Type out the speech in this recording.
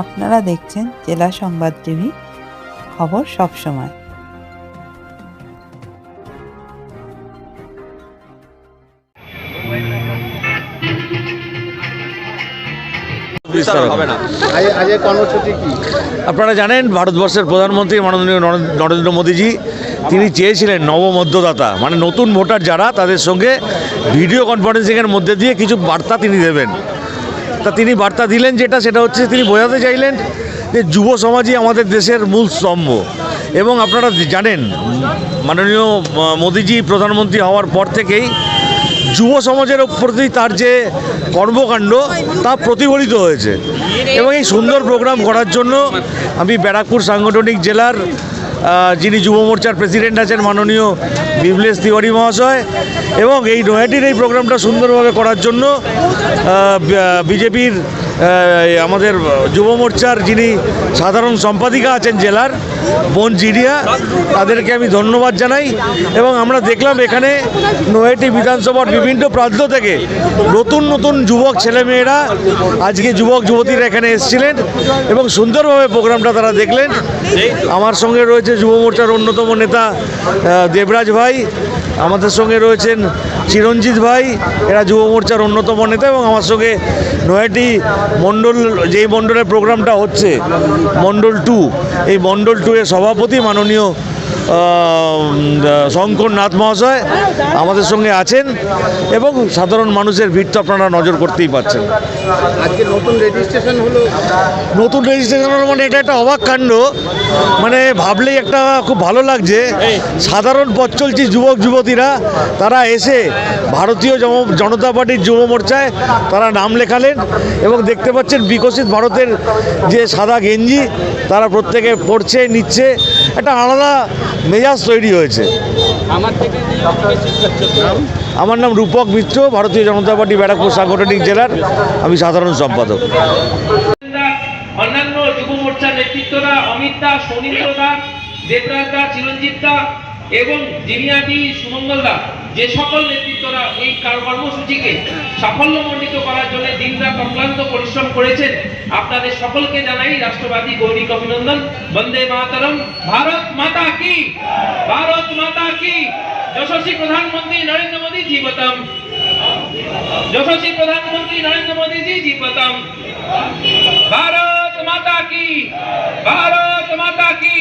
আপনারা দেখছেন জেলা সংবাদ টিভি খবর সব সময়। না। আজ আজের কর্মসূচি কি? আপনারা জানেন ভারতবর্ষের প্রধানমন্ত্রী মাননীয় নরেন্দ্র মোদীজি তিনি চেয়েছিলেন নবমধ্যদাতা মানে নতুন ভোটার যারা তাদের সঙ্গে ভিডিও কনফারেন্সিংয়ের মধ্যে দিয়ে কিছু বার্তা তিনি দেবেন। তা তিনি বার্তা দিলেন যেটা, সেটা হচ্ছে তিনি বোঝাতে চাইলেন যে যুব সমাজই আমাদের দেশের মূল স্তম্ভ। এবং আপনারা জানেন, মাননীয় মোদীজি প্রধানমন্ত্রী হওয়ার পর থেকেই যুব সমাজের প্রতি তার যে কর্মকাণ্ড, তা প্রতিফলিত হয়েছে। এবং এই সুন্দর প্রোগ্রাম করার জন্য আমি ব্যারাকপুর সাংগঠনিক জেলার যিনি যুব মোর্চার প্রেসিডেন্ট আছেন মাননীয় বিমলেশ তিওয়ারি মহাশয় এবং এই নয়াটির এই প্রোগ্রামটা সুন্দরভাবে করার জন্য বিজেপির আমাদের যুব মোর্চার যিনি সাধারণ সম্পাদিকা আছেন জেলার, বোন জিডিয়া তাদেরকে আমি ধন্যবাদ জানাই এবং আমরা দেখলাম এখানে নয়াটি বিধানসভার বিভিন্ন প্রান্ত থেকে নতুন নতুন যুবক ছেলেমেয়েরা, আজকে যুবক যুবতীরা এখানে এসেছিলেন এবং সুন্দরভাবে প্রোগ্রামটা তারা দেখলেন। আমার সঙ্গে রয়েছে যুব মোর্চার অন্যতম নেতা দেবরাজ ভাই। আমাদের সঙ্গে রয়েছেন চিরঞ্জিত ভাই, এরা যুব মোর্চার অন্যতম নেতা এবং আমার সঙ্গে নয়টি মণ্ডল, যেই মণ্ডলের প্রোগ্রামটা হচ্ছে, মণ্ডল টু। এই মণ্ডল টু এর সভাপতি মাননীয় শঙ্কর নাথ মহাশয় আমাদের সঙ্গে আছেন এবং সাধারণ মানুষের ভিড় তো আপনারা নজর করতেই পাচ্ছেন। আজকে নতুন রেজিস্ট্রেশন হলো। নতুন রেজিস্ট্রেশনের মানে এটা একটা অবাক কাণ্ড। মানে ভাবলেই একটা খুব ভালো লাগছে। সাধারণ পথ চলছি যুবক যুবতীরা। তারা এসে ভারতীয় জন- জনতা পার্টির যুব মোর্চায় তারা নাম লেখালেন এবং দেখতে পাচ্ছেন বিকশিত ভারতের যে সাদা গেঞ্জি তারা প্রত্যেকে পড়ছে নিচ্ছে। একটা আলাদা মেজাজ তৈরি হয়েছে। আমার নাম রূপক মিত্র ভারতীয় জনতা পার্টি ব্যারাকপুর সাংগঠনিক জেলার। আমি সাধারণ সম্পাদক। অন্যান্য যুব মোর্চার নেতৃত্বরা অমিত দাস সৌমিত্র দাস দেবরাজ দা চিরঞ্জিত দা এবং জিনিয়াদি সুমঙ্গলদা যে সকল নেতৃত্বরা এই কর্মসূচিকে সাফল্যমণ্ডিত করার জন্য দিনরাত অক্লান্ত পরিশ্রম করেছেন, আপনাদের সকলকে জানাই রাষ্ট্রবাদী গৌরিক অভিনন্দন। বন্দে মাতারম। ভারত মাতা কি? ভারত মাতা কি? যশস্বী প্রধানমন্ত্রী নরেন্দ্র মোদী জীবতম যশস্বী প্রধানমন্ত্রী নরেন্দ্র মোদীজি জীবতম ভারত মাতা কি? ভারত মাতা কি?